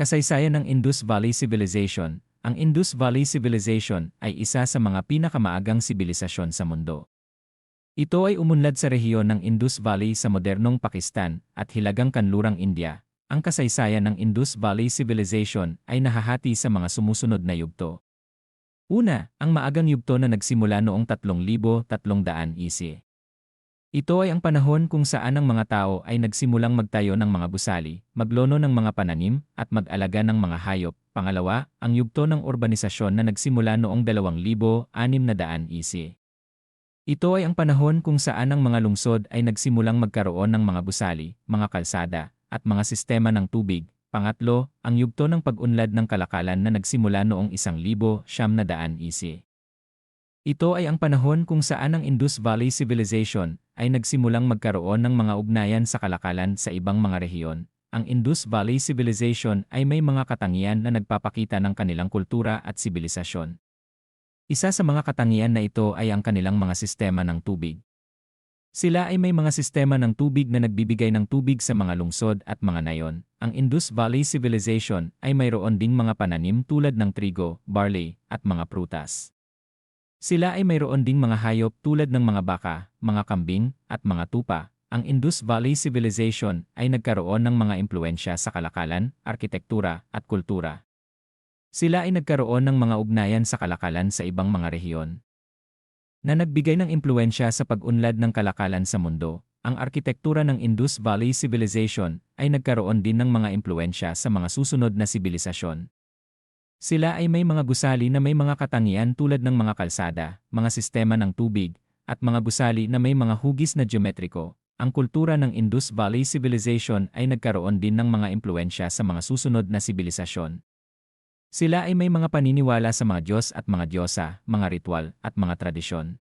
Kasaysayan ng Indus Valley Civilization Ang Indus Valley Civilization ay isa sa mga pinakamaagang sibilisasyon sa mundo. Ito ay umunlad sa rehiyon ng Indus Valley sa modernong Pakistan at hilagang kanlurang India. Ang kasaysayan ng Indus Valley Civilization ay nahahati sa mga sumusunod na yugto. Una, ang maagang yugto na nagsimula noong 3,300 EC. Ito ay ang panahon kung saan ang mga tao ay nagsimulang magtayo ng mga gusali, maglono ng mga pananim, at mag-alaga ng mga hayop. Pangalawa, ang yugto ng urbanisasyon na nagsimula noong 2,600 EC. Ito ay ang panahon kung saan ang mga lungsod ay nagsimulang magkaroon ng mga gusali, mga kalsada, at mga sistema ng tubig. Pangatlo, ang yugto ng pag-unlad ng kalakalan na nagsimula noong 1,000 EC. Ito ay ang panahon kung saan ang Indus Valley Civilization ay nagsimulang magkaroon ng mga ugnayan sa kalakalan sa ibang mga rehiyon. Ang Indus Valley Civilization ay may mga katangian na nagpapakita ng kanilang kultura at sibilisasyon. Isa sa mga katangian na ito ay ang kanilang mga sistema ng tubig. Sila ay may mga sistema ng tubig na nagbibigay ng tubig sa mga lungsod at mga nayon. Ang Indus Valley Civilization ay mayroon ding mga pananim tulad ng trigo, barley, at mga prutas. Sila ay mayroon ding mga hayop tulad ng mga baka, mga kambing, at mga tupa. Ang Indus Valley Civilization ay nagkaroon ng mga impluensya sa kalakalan, arkitektura, at kultura. Sila ay nagkaroon ng mga ugnayan sa kalakalan sa ibang mga rehiyon. Na nagbigay ng impluensya sa pag-unlad ng kalakalan sa mundo, ang arkitektura ng Indus Valley Civilization ay nagkaroon din ng mga impluensya sa mga susunod na sibilisasyon. Sila ay may mga gusali na may mga katangian tulad ng mga kalsada, mga sistema ng tubig, at mga gusali na may mga hugis na geometriko. Ang kultura ng Indus Valley Civilization ay nagkaroon din ng mga impluensya sa mga susunod na sibilisasyon. Sila ay may mga paniniwala sa mga Diyos at mga Diyosa, mga ritual, at mga tradisyon.